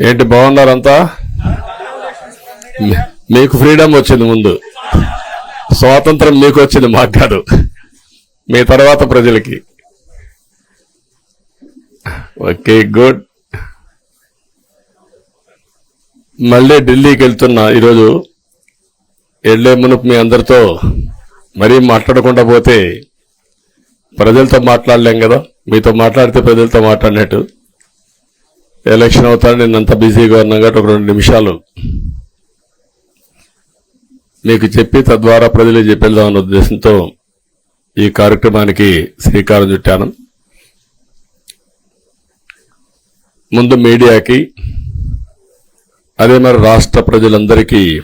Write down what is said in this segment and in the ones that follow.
ఏంటి బాగున్నారంతా? మీకు ఫ్రీడమ్ వచ్చింది ముందు. స్వాతంత్రం మీకు వచ్చింది మాకు కాదు. మీ తర్వాత ప్రజలకి. Okay good. మళ్ళీ ఢిల్లీకి వెళ్తున్నా ఈరోజు. వెళ్ళే మునుపు మీ అందరితో మరీ మాట్లాడకుండా పోతే ప్రజలతో మాట్లాడలేం కదా? మీతో మాట్లాడితే ప్రజలతో మాట్లాడినట్టు. ఎలక్షన్ అవుతాను నేను అంత బిజీగా ఉన్నా కాబట్టి ఒక రెండు నిమిషాలు. మీకు చెప్పి తద్వారా ప్రజలు చెప్పేద్దామన్న ఉద్దేశంతో ఈ కార్యక్రమానికి శ్రీకారం చుట్టాను. ముందు మీడియాకి అదే మరి రాష్ట్ర ప్రజలందరికీ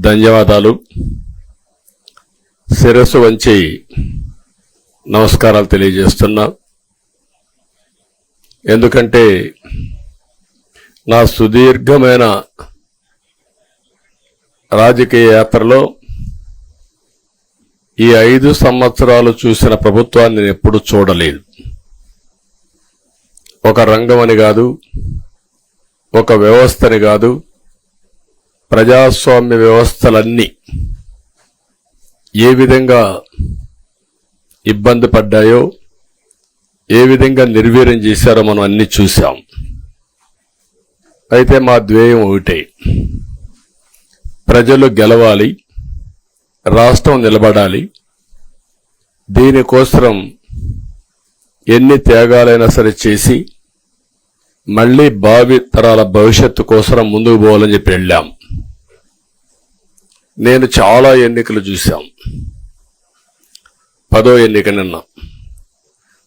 ధన్యవాదాలు. శిరస్సు వంచి నమస్కారాలు తెలియజేస్తున్నా. ఎందుకంటే నా సుదీర్ఘమైన రాజకీయ యాత్రలో ఈ ఐదు సంవత్సరాలు చూసిన ప్రభుత్వాన్ని నేను ఎప్పుడు చూడలేదు. ఒక రంగం అని కాదు ఒక వ్యవస్థని కాదు ప్రజాస్వామ్య వ్యవస్థలన్నీ ఏ విధంగా ఇబ్బంది పడ్డాయో ఏ విధంగా నిర్వీర్యం చేశారో మనం అన్ని చూసాం అయితే మా ధ్యేయం ఒకటే. ప్రజలు గెలవాలి రాష్ట్రం నిలబడాలి. దీనికోసం ఎన్ని త్యాగాలైనా సరే చేసి మళ్ళీ భావి తరాల భవిష్యత్తు కోసం ముందుకు పోవాలని చెప్పి వెళ్ళాం. నేను చాలా ఎన్నికలు చూశాం. పదో ఎన్నిక నిన్న.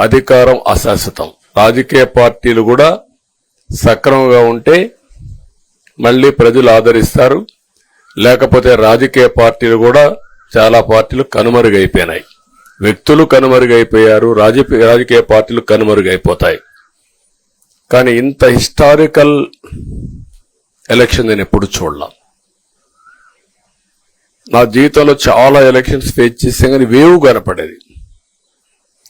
అధికారం అశాశ్వతం. రాజకీయ పార్టీలు కూడా సక్రమంగా ఉంటే మళ్ళీ ప్రజలు ఆదరిస్తారు. లేకపోతే రాజకీయ పార్టీలు కూడా చాలా పార్టీలు కనుమరుగైపోయినాయి. వ్యక్తులు కనుమరుగైపోయారు రాజకీయ రాజకీయ పార్టీలు కనుమరుగైపోతాయి. కానీ ఇంత హిస్టారికల్ ఎలక్షన్ నేను ఎప్పుడు చూడలా. నా జీవితంలో చాలా ఎలక్షన్స్ ఫేస్ చేసాం కానీ వేవ్ కనపడేది.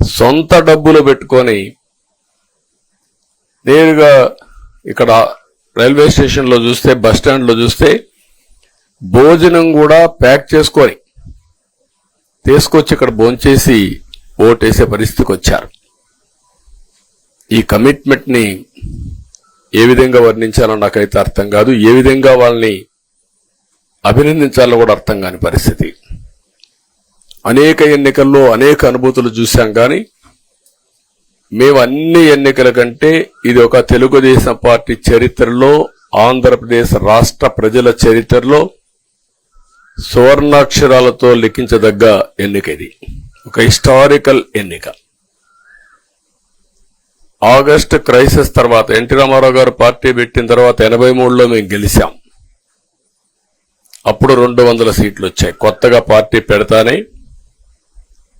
సొంత డబ్బులు పెట్టుకొని నేరుగా ఇక్కడ రైల్వే స్టేషన్లో చూస్తే బస్ స్టాండ్లో చూస్తే భోజనం కూడా ప్యాక్ చేసుకొని తీసుకొచ్చి ఇక్కడ భోంచేసి ఓటేసే పరిస్థితికి వచ్చారు. ఈ కమిట్మెంట్ని ఏ విధంగా వర్ణించాలో నాకైతే అర్థం కాదు. ఏ విధంగా వాళ్ళని అభినందించాలో కూడా అర్థం కాని పరిస్థితి. అనేక ఎన్నికల్లో అనేక అనుభూతులు చూశాం కానీ మేము అన్ని ఎన్నికల కంటే ఇది ఒక తెలుగుదేశం పార్టీ చరిత్రలో ఆంధ్రప్రదేశ్ రాష్ట్ర ప్రజల చరిత్రలో సువర్ణాక్షరాలతో లిఖించదగ్గ ఎన్నిక ఇది. ఒక హిస్టారికల్ ఎన్నిక. ఆగస్ట్ క్రైసిస్ తర్వాత ఎన్టీ రామారావు గారు పార్టీ పెట్టిన తర్వాత ఎనభై మూడులో మేము గెలిచాం. అప్పుడు రెండు వందల సీట్లు వచ్చాయి. కొత్తగా పార్టీ పెడతానే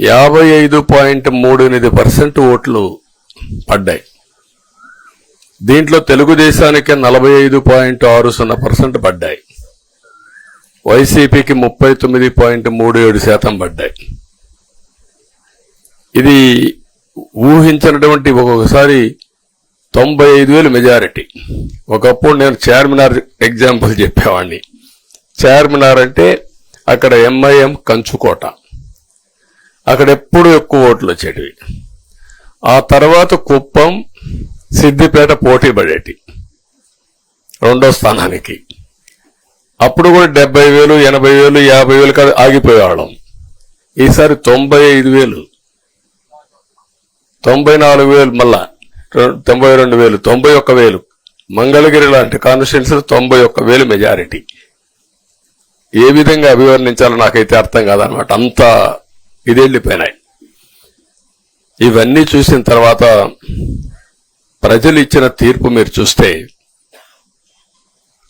యాభై ఐదు పాయింట్ మూడు ఎనిమిది పర్సెంట్ ఓట్లు పడ్డాయి. దీంట్లో తెలుగుదేశానికి నలభై ఐదు పాయింట్ ఆరు సున్నా పర్సెంట్ పడ్డాయి. వైసీపీకి ముప్పై తొమ్మిది పాయింట్ మూడు ఏడు శాతం పడ్డాయి. ఇది ఊహించినటువంటి ఒక్కొక్కసారి తొంభై ఐదు వేలు మెజారిటీ. ఒకప్పుడు నేను చార్మినార్ ఎగ్జాంపుల్ చెప్పేవాడిని. చార్మినార్ అంటే అక్కడ ఎంఐఎం కంచుకోట. అక్కడ ఎప్పుడు ఎక్కువ ఓట్లు వచ్చేటివి? ఆ తర్వాత కుప్పం సిద్దిపేట పోటీ పడేటి. రెండో స్థానానికి. అప్పుడు కూడా డెబ్బై వేలు ఎనభై వేలు యాభై వేలు కాదు ఆగిపోయేవాళ్ళం. ఈసారి తొంభై ఐదు వేలు. తొంభై నాలుగు వేలు మళ్ళా. తొంభై రెండు వేలు తొంభై ఒక్క వేలు. మంగళగిరి లాంటి కాన్స్టిట్యున్సీలు తొంభై ఒక్క వేలు మెజారిటీ. ఏ విధంగా అభివర్ణించాలో నాకైతే అర్థం కాదనమాట అంత ఇది వెళ్ళిపోయినాయి ఇవన్నీ చూసిన తర్వాత ప్రజలు ఇచ్చిన తీర్పు మీరు చూస్తే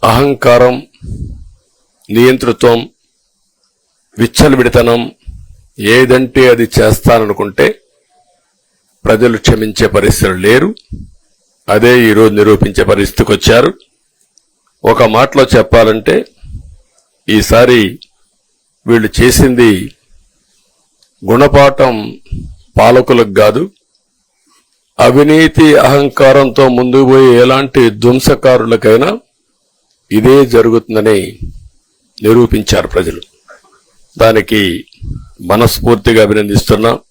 అహంకారం నియంతృత్వం విచ్చలవిడితనం ఏదంటే అది చేస్తాననుకుంటే ప్రజలు క్షమించే పరిస్థితులు లేరు. అదే ఈరోజు నిరూపించే పరిస్థితికి వచ్చారు. ఒక మాటలో చెప్పాలంటే ఈసారి వీళ్ళు చేసింది గుణపాఠం పాలకులకు కాదు అవినీతి అహంకారంతో ముందుకు పోయే ఎలాంటి ధ్వంసకారులకైనా ఇదే జరుగుతుందని నిరూపించారు ప్రజలు. దానికి మనస్ఫూర్తిగా అభినందిస్తున్నా.